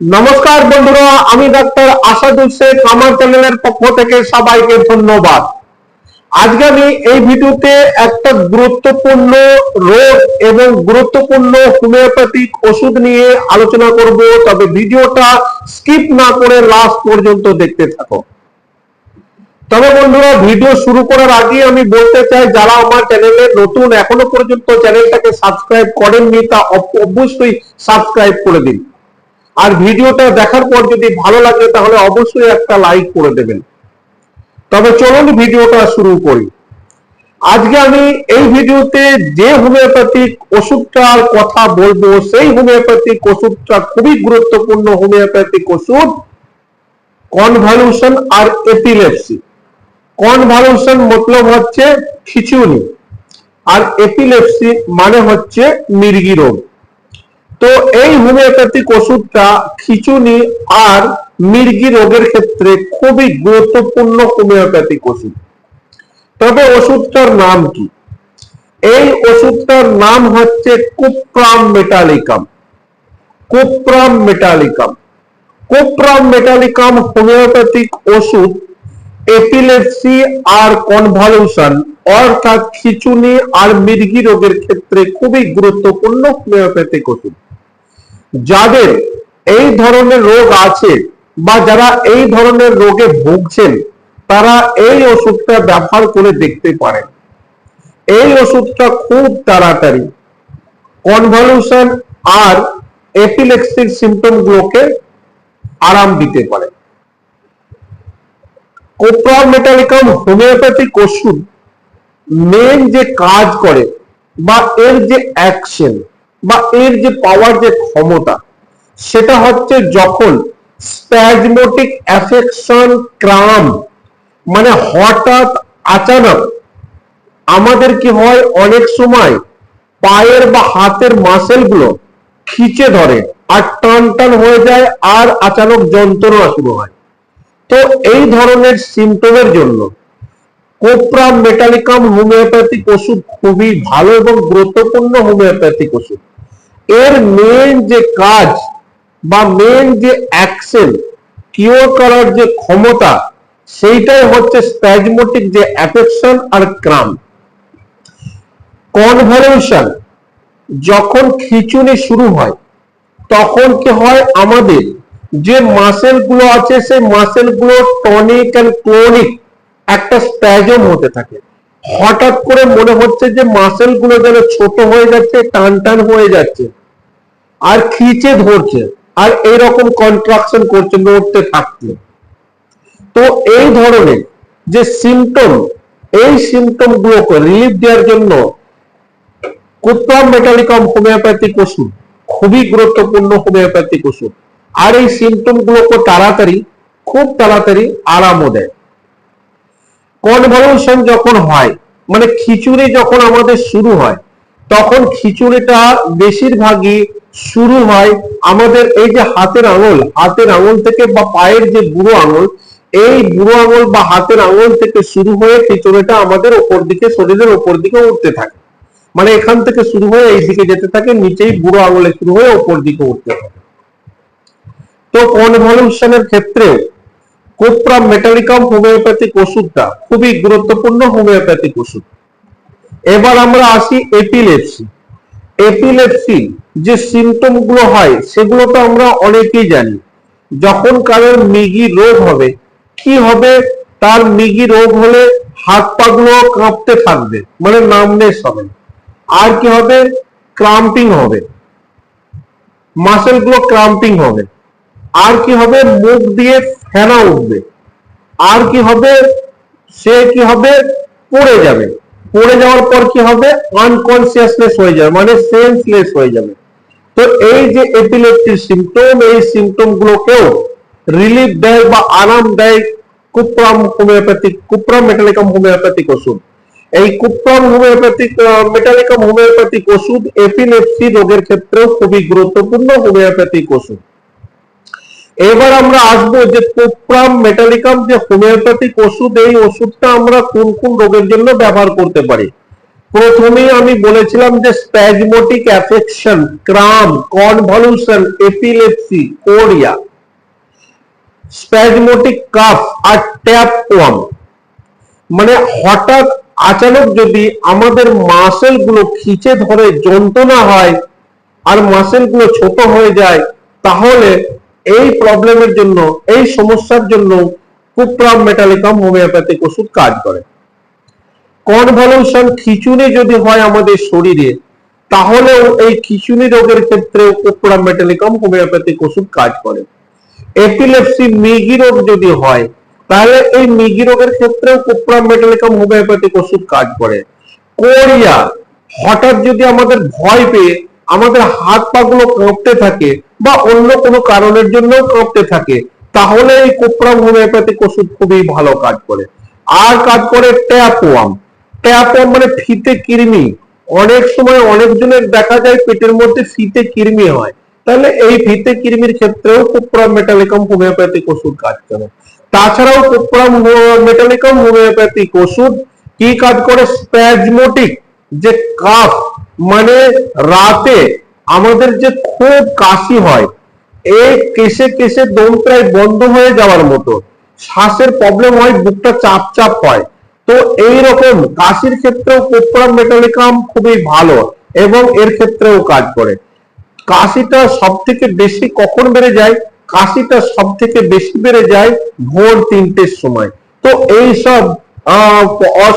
নমস্কার বন্ধুরা, আমি ডাক্তার আসাদুল শেখ, আমার চ্যানেলের পক্ষ থেকে সবাইকে ধন্যবাদ। আজকে আমি এই ভিডিওতে একটা গুরুত্বপূর্ণ রোগ এবং গুরুত্বপূর্ণ হোমিওপ্যাথিক ওষুধ নিয়ে আলোচনা করব, তবে ভিডিওটা স্কিপ না করে লাস্ট পর্যন্ত দেখতে থাকো। তবে বন্ধুরা, ভিডিও শুরু করার আগে আমি বলতে চাই, যারা আমার চ্যানেলে নতুন, এখনও পর্যন্ত চ্যানেলটাকে সাবস্ক্রাইব করেননি, তা অবশ্যই সাবস্ক্রাইব করে দিন। আর ভিডিওটা দেখার পর যদি ভালো লাগে, তাহলে অবশ্যই একটা লাইক করে দেবেন। তবে চলুন ভিডিওটা শুরু করি। আজকে আমি এই ভিডিওতে যে হোমিওপ্যাথিক ওষুধটার কথা বলব, সেই হোমিওপ্যাথিক ওষুধটা খুবই গুরুত্বপূর্ণ হোমিওপ্যাথিক ওষুধ কনভলিউশন আর এপিলেপসি কনভলিউশন মতলব হচ্ছে খিচুনি, আর এপিলেপসি মানে হচ্ছে মির্গি রোগ। তো এই হোমিওপ্যাথিক ওষুধটা খিচুনি আর মির্গি রোগের ক্ষেত্রে খুবই গুরুত্বপূর্ণ হোমিওপ্যাথিক ওষুধ। তবে ওষুধটার নাম কি? এই ওষুধটার নাম হচ্ছে cuprum metallicum. Cuprum metallicum. Cuprum metallicum homeopathic ওষুধ এপিলেপসি আর কনভলিউশন অর্থাৎ খিচুনি আর মির্গি রোগের ক্ষেত্রে খুবই গুরুত্বপূর্ণ হোমিওপ্যাথিক ওষুধ। যাদের এই ধরনের রোগ আছে বা যারা এই ধরনের রোগে ভুগছেন, তারা এই ওষুধটা ব্যবহার করে দেখতে পারেন। এই ওষুধটা খুব তাড়াতাড়ি। কনভলিউশন আর এপিলেক্সির সিমটম গুলোকে আরাম দিতে পারে। কোপ্রাম মেটালিকাম হোমিওপ্যাথিক ওষুধ মেন যে কাজ করে বা এর যে অ্যাকশন বা এর যে পাওয়ার যে ক্ষমতা, সেটা হচ্ছে যখন স্প্যাজমোটিক অ্যাফেকশন ক্রাম মানে হঠাৎ আচানক আমাদের কি হয়? অনেক সময় পায়ের বা হাতের মাসেলগুলো খিচে ধরে আর টান টান হয়ে যায় আর আচানক যন্ত্রণা শুরু হয়। তো এই ধরনের সিমটমের জন্য কোপ্রাম মেটালিকাম হোমিওপ্যাথিক ওষুধ খুবই ভালো এবং গুরুত্বপূর্ণ হোমিওপ্যাথিক ওষুধ। এর মেন যে কাজ বা মেন যে অ্যাকশন কিওর করার যে ক্ষমতা, সেইটাই হচ্ছে স্প্যাজমোটিক যে অ্যাফেকশন আর ক্রাম। কনভলিউশন যখন খিচুনি শুরু হয়, তখন কি হয় আমাদের? যে মাসেলগুলো আছে, সেই মাসেলগুলো টনিক এন্ড ক্লোনিক একটা স্প্যাজম হতে থাকে। হঠাৎ করে মনে হচ্ছে যে মাসেলগুলো যেন ছোট হয়ে যাচ্ছে টান টান হয়ে যাচ্ছে। আর খিচে ধরছে, আর এইরকম কন্ট্রাকশন করছে, নড়তে থাকছে। তো এই ধরনের যে সিমটম এই সিমটম গুলোকে রিলিফ দেওয়ার জন্য কুপ্রাম মেটালিকাম হোমিওপ্যাথিক ওষুধ, খুবই গুরুত্বপূর্ণ হোমিওপ্যাথিক ওষুধ। আর এই সিমটম গুলোকে তাড়াতাড়ি, খুব তাড়াতাড়ি আরামও দেয়। কনভলিউশন যখন হয় মানে খিচুড়ি যখন আমাদের শুরু হয়, তখন খিচুড়িটা বেশিরভাগই শুরু হয় আমাদের এই যে হাতের আঙুল হাতের আঙুল থেকে বা পায়ের যে বুড়ো আঙুল, এই বুড়ো আঙুল বা হাতের আঙুল থেকে শুরু হয়ে খিচুড়িটা আমাদের ওপর দিকে, শরীরের ওপর দিকে উঠতে থাকে। মানে এখান থেকে শুরু হয়ে এই দিকে যেতে থাকে, নিচেই বুড়ো আঙুলে শুরু হয়ে ওপর দিকে উঠতে থাকে। তো কনভলিউশনের ক্ষেত্রেও কোপ্রাম মেটালিকাম হোমিওপ্যাথিক ওষুধটা খুবই গুরুত্বপূর্ণ হোমিওপ্যাথিক ওষুধ। এবার আমরা আসি এপিলেপসি এপিলেপসি যে সিমটমগুলো হয়, সেগুলো তো আমরা অনেকেই জানি। যখন কারোর মিগি রোগ হবে, কি হবে? তার মিগি রোগ হলে হাত পা গুলো কাঁপতে থাকবে মানে নামনেস হবে। আর কি হবে? ক্রাম্পিং হবে। মাসেলগুলো ক্রাম্পিং হবে। আর কি হবে? মুখ দিয়ে ফেনা উঠবে। আর কি হবে? সে কি হবে? পড়ে যাবে। পড়ে যাওয়ার পর কি হবে? আনকনসিয়াসনেস হয়ে যাবে মানে সেন্সলেস হয়ে যাবে। তো এই যে এপিলেপসির সিমটম এই সিমটম গুলোকেও রিলিফ দেয় বা আরাম দেয় cuprum homeopathic cuprum metallicum homeopathic ওষুধ। এই কুপ্রাম হোমিওপ্যাথিক মেটালিকাম হোমিওপ্যাথিক ওষুধ এপিলেপসি রোগের ক্ষেত্রেও খুবই গুরুত্বপূর্ণ হোমিওপ্যাথিক ওষুধ। এবার আমরা আসব যে কোপ্রাম মেটালিকাম যে হোমিওপ্যাথিক ওষুধ, এই ওষুধটা আমরা কোন কোন রোগের জন্য ব্যবহার করতে পারি? প্রথমেই আমি বলেছিলাম যে spasmodic affection cramp convulsion epilepsy chorea spasmodic cough আর ট্যাপ ওয়াম মানে হঠাৎ আচানক যদি আমাদের মাসেলগুলো খিচে ধরে, যন্ত্রণা হয় আর মাসেলগুলো ছোট হয়ে যায়, তাহলে এই প্রবলেমের জন্য, এই সমস্যার জন্য কুপ্রাম মেটালিকাম হোমিওপ্যাথিক ওষুধ কাজ করে। কনভলিউশন খিচুনি যদি হয় আমাদের শরীরে, তাহলেও এই খিচুনি রোগের ক্ষেত্রে কুপ্রাম মেটালিকাম হোমিওপ্যাথিক ওষুধ কাজ করে। এপিলেপসি মিগি রোগ যদি হয়, তাহলে এই মিগি রোগের ক্ষেত্রেও কুপ্রাম মেটালিকাম হোমিওপ্যাথিক ওষুধ কাজ করে। কোরিয়া, হঠাৎ যদি আমাদের ভয় পেয়ে আমাদের হাত পা গুলো কাঁপতে থাকে বা অন্য কোনো কারণের জন্য কাঁপতে থাকে, তাহলে এই কোপ্রাম হোমিওপ্যাথিক ওষুধ খুবই ভালো কাজ করে। আর কাজ করে ট্যাপওয়াম ট্যাপওয়াম মানে ফিতে কৃমি। অনেক সময় অনেকজনের দেখা যায় পেটের মধ্যে ফিতে কৃমি হয়। তাহলে এই ফিতে কৃমির ক্ষেত্রেও কোপ্রাম মেটালিকাম হোমিওপ্যাথিক ওষুধ কাজ করে। তাছাড়াও কোপ্রাম মেটালিকাম হোমিওপ্যাথিক ওষুধ কি কাজ করে? স্প্যাজমোটিক যে কাফ মানে রাতে আমাদের যে খুব কাশি হয় এই কেসে কেসে দম প্রায় বন্ধ হয়ে যাওয়ার মতো। শ্বাসের প্রবলেম হয়, বুকটা চাপ চাপ হয়। তো এই রকম কাশির ক্ষেত্রেও কোপ্রাম মেটালিকাম খুবই ভালো এবং এর ক্ষেত্রেও কাজ করে। কাশিটা সব থেকে বেশি কখন বেড়ে যায়? কাশিটা সব থেকে বেশি বেড়ে যায় ভোর তিনটের সময়। তো এই সব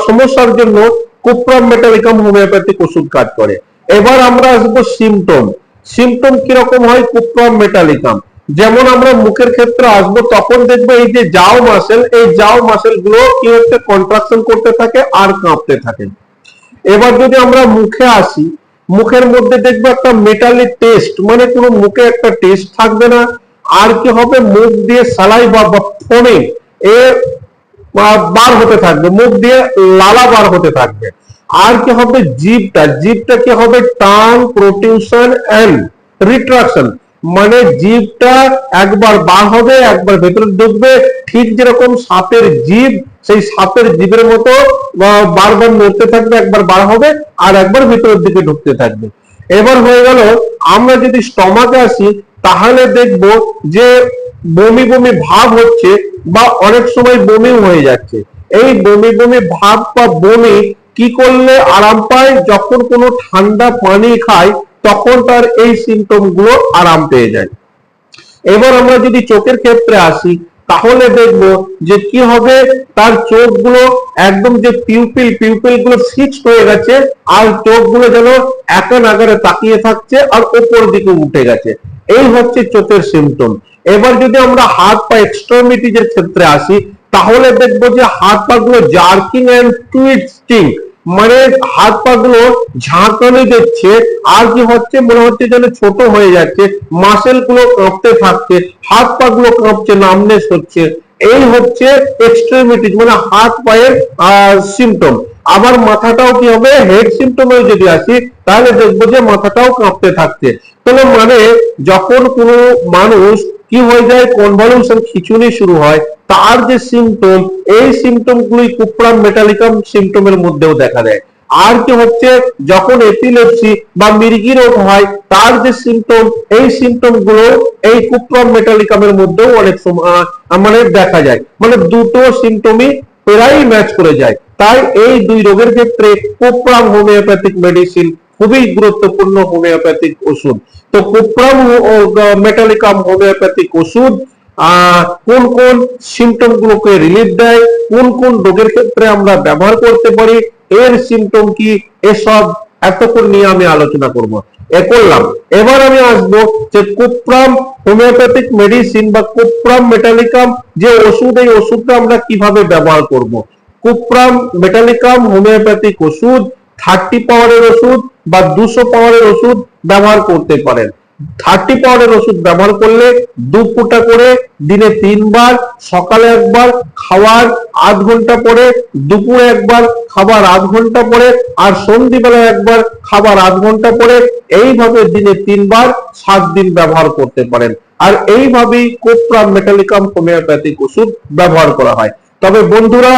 সমস্যার জন্য কুপ্রাম মেটালিকাম হোমিওপ্যাথিক ওষুধ কাজ করে। এবার আমরা আসব সিমটম সিমটম কীরকম হয়? কুপ্রাম মেটালিকাম যেমন আমরা মুখের ক্ষেত্রে আসব, তখন দেখব এই যে জাও মাসেল এই জাও মাসেলগুলো কি হচ্ছে? কন্ট্রাকশন করতে থাকে আর কাঁপতে থাকে। এবার যদি আমরা মুখে আসি, মুখের মধ্যে দেখব একটা মেটালিক টেস্ট মানে কোনো মুখে একটা টেস্ট থাকবে না। আর কি হবে? মুখ দিয়ে সালাই বা ফোনে এ বার হতে থাকবে, মুখ দিয়ে লালা বার হতে থাকবে। আর কি হবে? জিভটা জিভটা কি হবে? টাং প্রোটিউশন এন্ড রিট্রাকশন মানে জিভটা একবার বার হবে, একবার ভেতরে ঢুকবে, ঠিক যেরকম সাপের জিভ সেই সাপের জিভের মতো বারবার নড়তে থাকবে, একবার বার হবে, আর একবার ভেতরের দিকে ঢুকতে থাকবে। এবার হয়ে গেল, আমরা যদি স্টমাকে আসি, তাহলে দেখব যে বমি বমি ভাব হচ্ছে বা অনেক সময় বমিও হয়ে যাচ্ছে। এই বমি বমি ভাব বা বমি কি করলে আরাম পায়? যখন কোনো ঠান্ডা পানি খায়, তখন তার এই সিমটমগুলো আরাম পেয়ে যায়। এবার আমরা যদি চোখের ক্ষেত্রে আসি, তাহলে দেখব যে কি হবে? তার চোখগুলো একদম যে পিউপিল পিউপিলগুলো ফিক্সড হয়ে গেছে, আর চোখগুলো যেন একা নাগারে তাকিয়ে থাকছে আর ওপর দিকে উঠে গেছে। এই হচ্ছে চোখের সিমটম এবার যদি আমরা হাত পা এক্সট্রিমিটিজ এর ক্ষেত্রে আসি, তাহলে দেখব যে হাত পা গুলো জার্কিং এন্ড টুইস্টিং মানে হাত পা গুলো ঝাঁকানি দিচ্ছে, আর কি হচ্ছে? মনে হচ্ছে যেন ছোট হয়ে যাচ্ছে মাসেলগুলো কাঁপতে থাকছে, হাত পা গুলো কাঁপছে নামনেস হচ্ছে। এই হচ্ছে এক্সট্রিমিটিজ মানে হাত পায়ের সিমটম আবার মাথাটাও কি হবে? হেড সিমটমে যদি আসি, তাহলে দেখব যে মাথাটাও কাঁপতে থাকছে। তাহলে মানে যখন কোনো মানুষ কি হয়ে যায়? কনভলিউশন খিচুনি শুরু হয়। তার যে সিমটম এই সিমটম গুলি কুপ্রাম মেটালিকাম সিমটমের মধ্যেও দেখা দেয়। আর কি হচ্ছে? যখন এপিলেপসি বা মির্গি রোগ হয়, তার যে সিমটম এই সিমটমগুলো এই কুপ্রাম মেটালিকামের মধ্যেও অনেক সময় মানে দেখা যায়। মানে দুটো সিমটমই প্রায় ম্যাচ করে যায়। তাই এই দুই রোগের ক্ষেত্রে কুপ্রাম হোমিওপ্যাথিক মেডিসিন খুবই গুরুত্বপূর্ণ হোমিওপ্যাথিক ওষুধ। তো কুপ্রাম মেটালিকাম হোমিওপ্যাথিক ওষুধ কোন কোন সিমটম গুলোকে রিলিফ দেয়, কোন কোন রোগের ক্ষেত্রে আমরা ব্যবহার করতে পারি, এর সিমটম কি, এসব এতক্ষণ নিয়ে আমি আলোচনা করব। এ করলাম। এবার আমি আসব যে কুপ্রাম হোমিওপ্যাথিক মেডিসিন বা কুপ্রাম মেটালিকাম যে ওষুধ, এই ওষুধটা আমরা কীভাবে ব্যবহার করব। কুপ্রাম মেটালিকাম হোমিওপ্যাথিক ওষুধ থার্টি পাওয়ারের ওষুধ বা দুশো পাওয়ারের ওষুধ ব্যবহার করতে পারেন। থার্টি পাওয়ারের ওষুধ ব্যবহার করলে দু ফুটা করে দিনে তিনবার, সকালে একবার, খাওয়ার আধ ঘণ্টা পরে, দুপুরে একবার, খাবার আধ ঘণ্টা পরে, আর সন্ধিবেলা একবার, খাবার আধ ঘণ্টা পরে এইভাবে দিনে তিনবার সাত দিন ব্যবহার করতে পারেন। আর এইভাবেই কোপ্রাম মেটালিকাম হোমিওপ্যাথিক ওষুধ ব্যবহার করা হয়। তবে বন্ধুরা,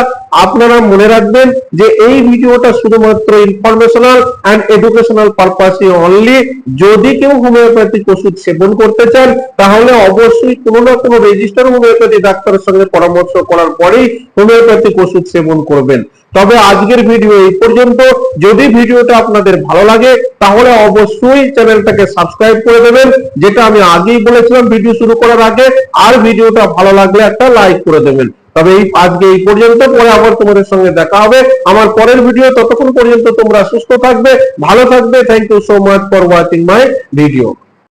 আপনারা মনে রাখবেন যে এই ভিডিওটা শুধুমাত্র ইনফরমেশনাল অ্যান্ড এডুকেশনাল পারপাসে অনলি যদি কেউ হোমিওপ্যাথিক ওষুধ সেবন করতে চান, তাহলে অবশ্যই কোনো না কোনো রেজিস্টার হোমিওপ্যাথি ডাক্তারের সঙ্গে পরামর্শ করার পরেই হোমিওপ্যাথিক ওষুধ সেবন করবেন। তবে আজকের ভিডিও এই পর্যন্ত। যদি ভিডিওটা আপনাদের ভালো লাগে, তাহলে অবশ্যই চ্যানেলটাকে সাবস্ক্রাইব করে দেবেন। যেটা আমি আগেই বলেছিলাম ভিডিও শুরু করার আগে। আর ভিডিওটা ভালো লাগলে একটা লাইক করে দেবেন। তবে এই আজকে এই পর্যন্ত, পরে আবার তোমাদের সঙ্গে দেখা হবে। আমার পরের ভিডিও ততক্ষণ পর্যন্ত তোমরা সুস্থ থাকবে, ভালো থাকবে। Thank you so much for watching my video